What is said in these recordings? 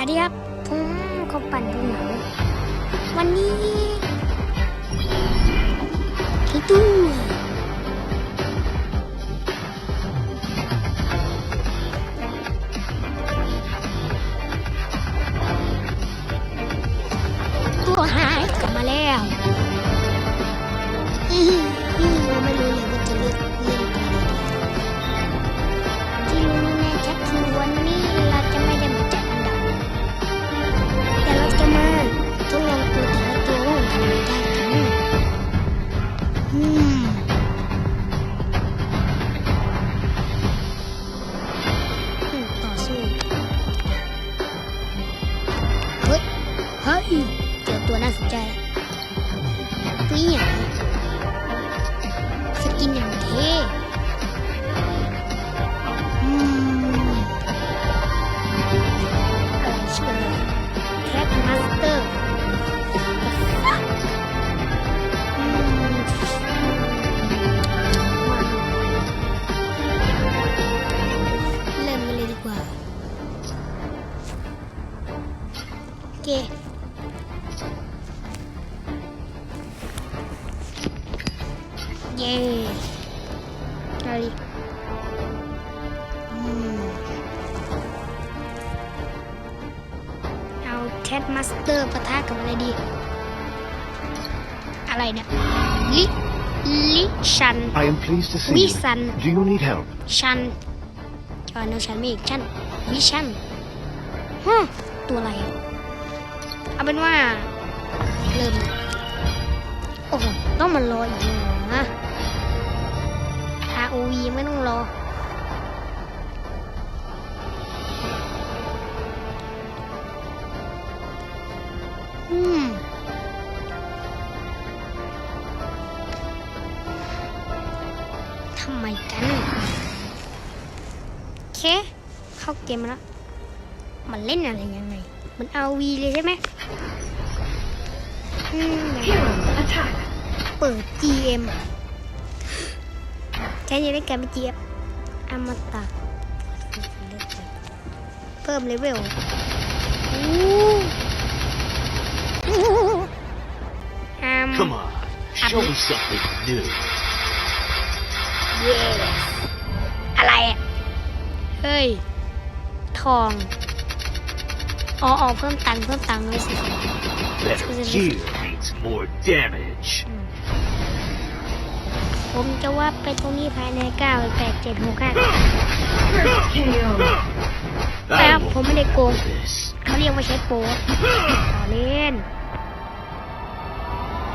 วัสดีครับผมขอปั่นดูหนังวันนี้ที่ตู้ เย้เอาดิอืมเอาแคทมาสเตอร์ปะทะกับอะไรดี อะไรเนี่ยลิลิชัน I am pleased to see วิ you. สัน Do you need help? ชันจอยนะชันไม่อีกชันวิชันฮะตัวอะไรอะเอาเป็นว่า เริ่มโอ้โหต้องมารออีกเหรอนะ ROV ไม่ต้องรออืมทำไมกันโอเค เข้าเกมแล้ว มันเล่นอะไรยังไง มันเอาวีเลยใช่ไหม เปิด GM ใช้ยังได้การเป็น GM อมตะเพิ่มเลเวลอู้อืม Come on, show me something new. เย้อะไรอะ เฮ้ย ทอง อ๋ออ๋อเพิ่มตังค์เพิ่มตังค์เลยสิ Better gear means more damage. ผมจะว่าไปตรงนี้ภายใน9 8 7 6 5 KO. แต่ I ผม will ไม่ได้โกง this. เขาเรียกว่าใช้โปรต่อเล่น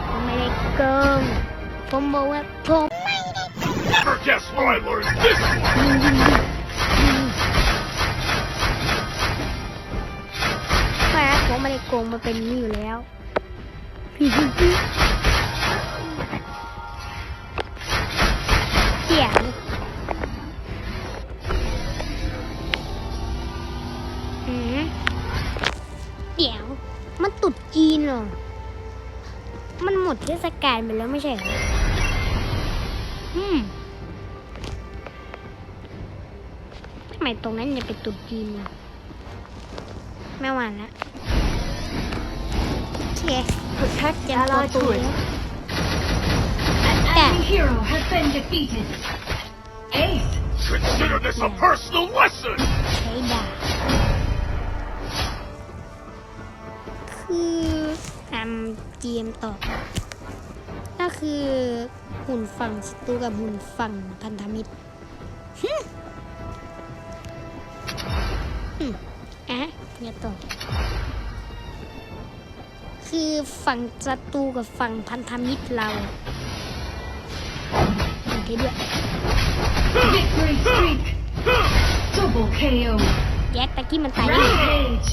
ผมไม่ได้โกงผมบอกว่าผม Never guess what I learned this one. แม่ผมไม่ได้โกงมันเป็นอย่างนี้อยู่แล้ว เดี๋ยวอืมเดี๋ยว มันตุดจีนเหรอ มันหมดเทศกาลไปแล้วไม่ใช่เหรอ อืมทำไมตรงนั้นยังเป็นตุดจีนอยู่ไม่หวานละโอเค Protect เตรียมตัว allied ตุย turret. An enemy hero has been defeated. Ace. Consider this a personal lesson. ใช้ดาบคือทำเกมต่อก็คือหุ่นฝั่งศัตรูกับหุ่นฝั่งพันธมิตรฮึอืมอะเนี่ยต่อ คือฝั่งศัตรูกับฝั่งพันธมิตรเราอย่างที่ด้วย Victory streak. Double KO. แยกตะกี้มันตายได้ไง Rampage.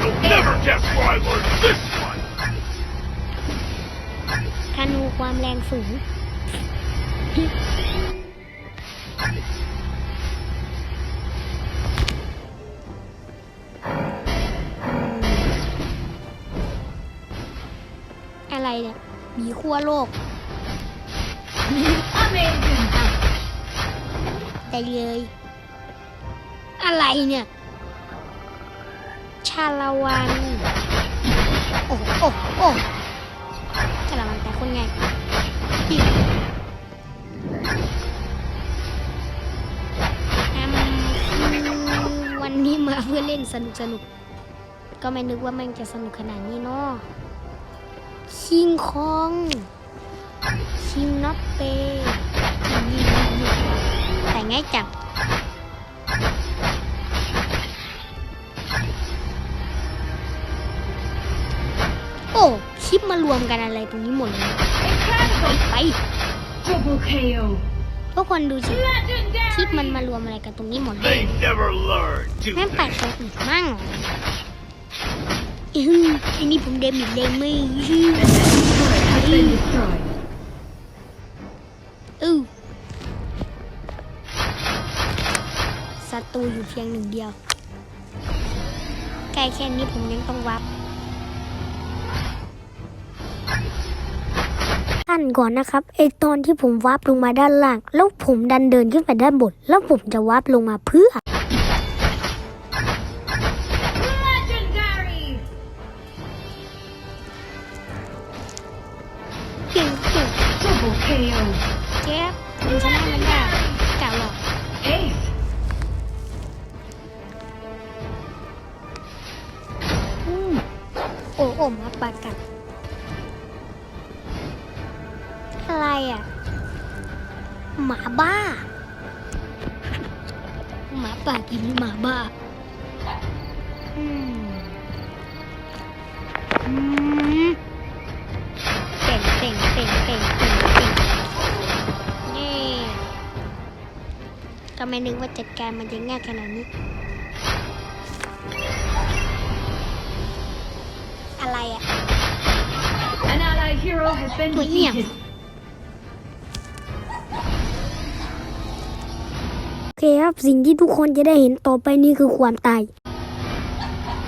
You'll never guess what I learned this one. ธนูความแรงสูง อะไรเนี่ยหมีขั้วโลก Amazing. แต่เลย อะไรเนี่ย ชาละวันโอ้โอ้โอ้ชาละวันแต่คนไงอีกอืมคือวันนี้มาเพื่อเล่นสนุกสนุกก็ไม่นึกว่ามันจะสนุกขนาดนี้เนาะ คิงคองคิงน็อตเปยิงยิงยิงยิงแต่ง่ายจังโอ้คลิปมารวมกันอะไรตรงนี้หมดเลยไปไป Double KO. ทุกคนดูสิคลิปมัน Legendary. มารวมอะไรกันตรงนี้หมดเลย They never learn, do แม่งแปลก they? ตัวอื่นมั่ง อื้ออไอ้นี่ผมเดมิดเลยไม่ชื่อ Turret has been destroyed. อือศัตรูอยู่เพียงหนึ่งเดียวใกล้แค่นี้ผมยังต้องวับท่านก่อนนะครับไอตอนที่ผมวับลงมาด้านล่าง แล้วผมดันเดินขึ้นไปด้านบนแล้วผมจะวับลงมาเพื่อ โอ้โอ้มาปากัดอะไรอะ หมาบ้า หมาป่ากินหมาบ้า อืมอืมเต่งเต่งเต่งเต่งเต่งเต่งนี่ก็ไม่นึกว่าจัดการมันจะง่ายขนาดนี้ อะไรอะ An allied hero has been Ủa, gì à? defeated. โอเคครับสิ่งที่ทุกคนจะได้เห็นต่อไปนี้คือความตาย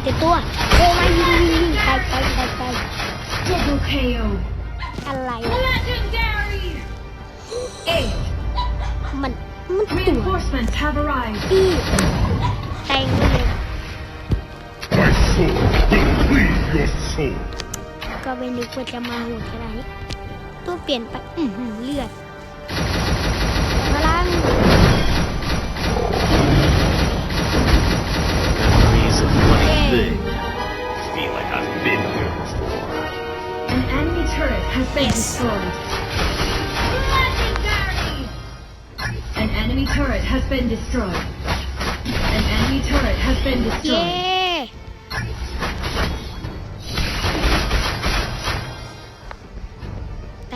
เดี๋ยวตัวโอ้มายิงยิงยิงตายตายตายตาย Double KO. อะไรอะ Legendary. Ace. มันมันตัว Reinforcements have arrived. พี่แตงเลย My sword will cleave your soul. ก็ไม่นึกว่าจะมาโหดขนาดนี้ตัวเปลี่ยนไปอือหือเลือดพลัง Memories of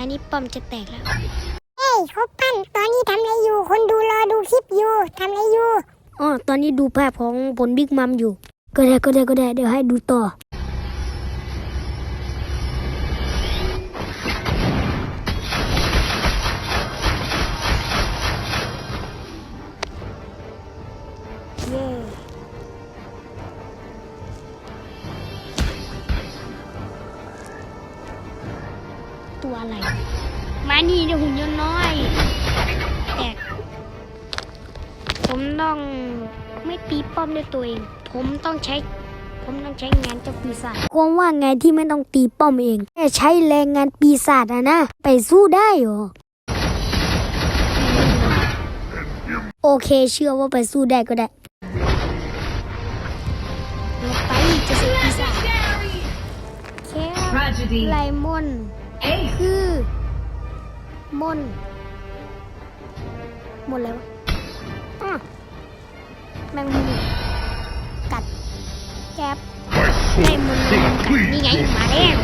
ตอนนี้ป้อมจะแตกแล้ว เฮ้ยคบปั้นตอนนี้ทำอะไรอยู่ คนดูรอดูคลิปอยู่ทำอะไรอยู่อ๋อตอนนี้ดูภาพของผลบิ๊กมัมอยู่ ก็ได้ก็ได้ก็ได้เดี๋ยวให้ดูต่อ อะไรมานี่เดี๋ยวหุ่นยนต์น้อยแตกผมต้องไม่ตีป้อมด้วยตัวเอง ผมต้องใช้ ผมต้องใช้งานเจ้าปีศาจความว่าไงที่ไม่ต้องตีป้อมเองแค่ใช้แรงงานปีศาจอะนะ ไปสู้ได้เหรอโอเคเชื่อว่าไปสู้ได้ก็ได้เราไปจะสู้ปีศาจ Legendary. แค่ Tragedy. ไลมอน Ace. คือ มน มนอะไรวอ้อแมงมุมกัดแก๊บไล่มนแมงมุมกัดนี่ไงมาแล้ว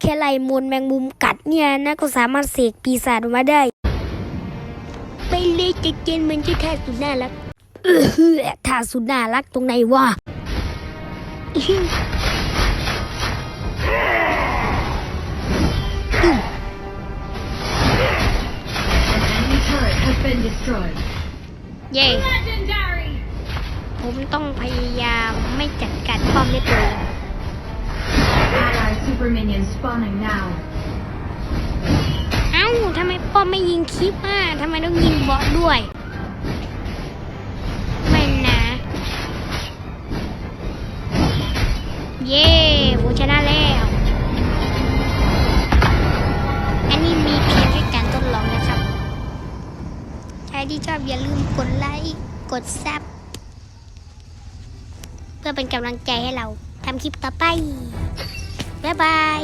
แค่ไล่มนแมงมุมกัดเนี่ยนะก็สามารถเสกปีศาจมาได้ ไปเลยจะเจนมันจะท่าสุดน่ารักท่าสุดน่ารักตรงไหนวะ been destroyed. เย้ Legendary. ผมต้องพยายามไม่จัดการป้อมด้วยตัวเอง Allied super minions spawning now. เอ้าทำไมป้อมไม่ยิงคลิปอะทำไมต้องยิงบอสด้วย ไม่นะ เย้ผมชนะแล้ว รที่ชอบอย่าลืมกดไลค์กดซับเพื่อเป็นกำลังใจให้เราทำคลิปต่อไป บ๊ายบาย